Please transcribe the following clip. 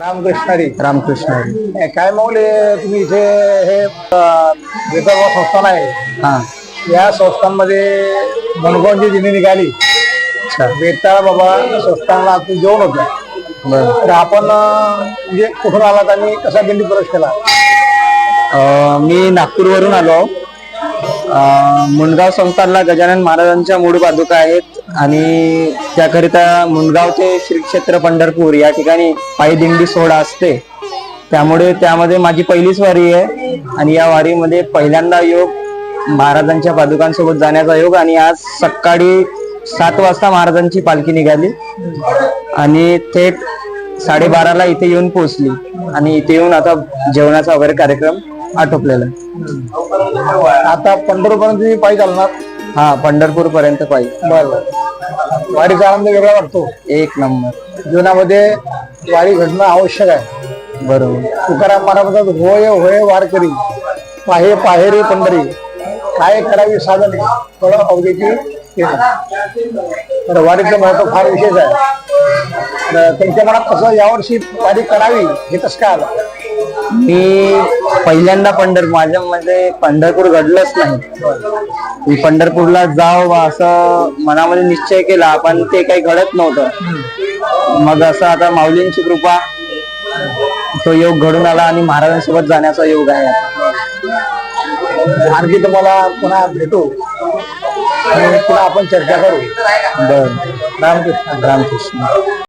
रामकृष्ण हरी रामकृष्ण हरी. ए, काय माऊली तुम्ही इथे हे अ, वेताळ संस्थान आहे. हा. या संस्थांमध्ये मनगोंची दिनी निघाली. अच्छा. वेताळ बाबा संस्थानला तुम्ही जेवण होतं. बर. तर आपण अ, म्हणजे कुठून आलात आणि कसा दिंडी प्रवेश केला? अं, मी नागपूरवरून आलो मुंडगाव संस्थानला गजानन महाराजांच्या मूळ पादुका आहेत आणि त्याकरिता मुंडगाव ते श्री क्षेत्र पंढरपूर या ठिकाणी पायी दिंडी सोहळा असते. त्यामुळे त्यामध्ये माझी पहिलीच वारी आहे आणि या वारीमध्ये पहिल्यांदा योग महाराजांच्या पादुकांसोबत जाण्याचा योग आणि आज सकाळी सात वाजता महाराजांची पालखी निघाली आणि थेट साडेबाराला इथे येऊन पोहोचली. आणि इथे येऊन आता जेवणाचा वगैरे कार्यक्रम आटोपलेला आहे. आता पंढरपूरपर्यंत पायी चालणार? हा पंढरपूर पर्यंत पाहिजे बरं. वारीचा आनंद वेगळा वाटतो? एक नंबर. जीवनामध्ये वारी घडणं आवश्यक आहे. बरोबर. तुकाराम महाराज म्हणतात होय होय वारकरी पाहे पाहे रे पंढरी. काय करावी साधने? फळ अवघेची तर वारीचं महत्त्व फार विशेष आहे. तर तुमच्या मनात कसं यावर्षी वारी करावी हे कसं काय आलं? मी पहिल्यांदा पंढर माझ्या मध्ये पंढरपूर घडलंच नाही. मी पंढरपूरला जाव असं मनामध्ये निश्चय केला पण ते काही घडत नव्हतं. मग असं आता माऊलींची कृपा तो योग घडून आला आणि महाराजांसोबत जाण्याचा योग आहे. आणखी तुम्हाला पुन्हा भेटू. आणि पुन्हा आपण चर्चा करू. बर. रामकृष्ण रामकृष्ण.